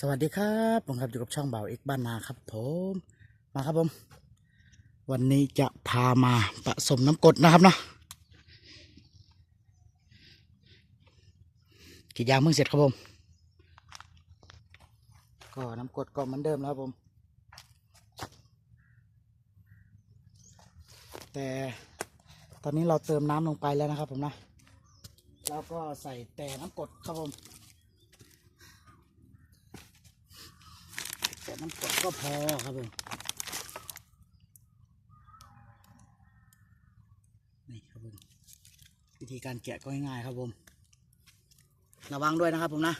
สวัสดีครับผมครับอยู่กับช่องเบาเอกบ้านนาครับผมมาครับผม วันนี้จะพามาผสมน้ำกดนะครับเนาะกีดยางเพิ่งเสร็จครับผม ก็น้ำกดก็เหมือนเดิมแล้วครับผม แต่ตอนนี้เราเติมน้ำลงไปแล้วนะครับผมนะแล้วก็ใส่แต่น้ำกดครับผม แต่น้ำกรดก็พอครับผมนี่ครับผมวิธีการแกะก็ง่ายๆครับผม ระวังด้วยนะครับผมนะ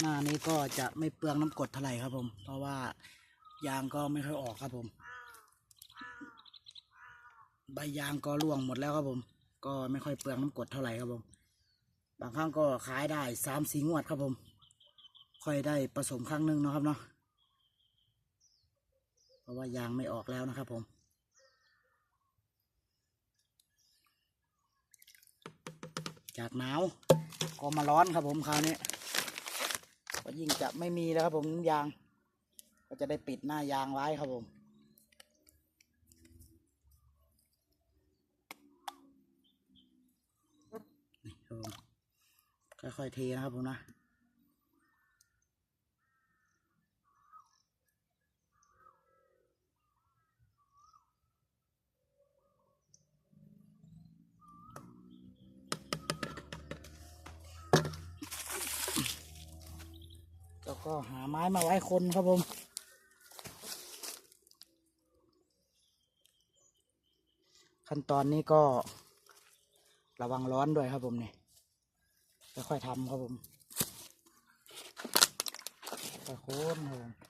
หน้านี้ก็จะไม่เปลืองน้ำกรดเท่าไหร่ครับผม เพราะว่ายางก็ไม่ค่อยออกครับผม ใบยางก็ร่วงหมดแล้วครับผม ก็ไม่ค่อยเปลืองน้ำกรดเท่าไหร่ครับผม บางครั้งก็ขายได้สามสี่งวดครับผม ค่อยได้ผสมครั้งหนึ่งเนาะครับเนาะ เพราะว่ายางไม่ออกแล้วนะครับผมจากหนาวก็มาร้อนครับผมคราวนี้ ก็ยิ่งจะไม่มีแล้วครับผมยาง ก็จะได้ปิดหน้ายางไว้ครับผมค่อยๆเทนะครับผมนะ ก็หาไม้มาไว้คนครับผมขั้นตอนนี้ก็ระวังร้อนด้วยครับผมเนี่ยค่อยๆทำครับผมค่อยๆโค้นครับผม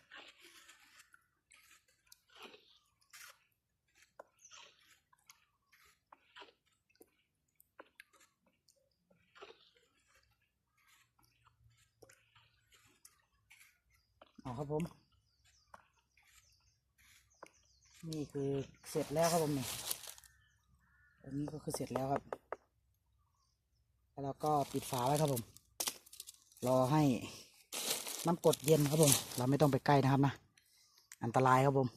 อครับผม นี่คือเสร็จแล้วครับผมนี่อันนี้ก็คือเสร็จแล้วครับ แล้วก็ปิดฝาไว้ครับผม รอให้น้ำกดเย็นครับผม เราไม่ต้องไปใกล้นะครับนะ อันตรายครับผม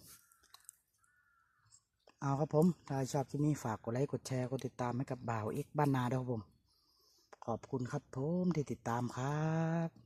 เอาครับผม ถ้าชอบคลิปนี้ฝากกดไลค์ กดแชร์ กดติดตามให้กับบ่าวเอ็กบ้านนาด้วยครับผม ขอบคุณครับผมที่ติดตามครับ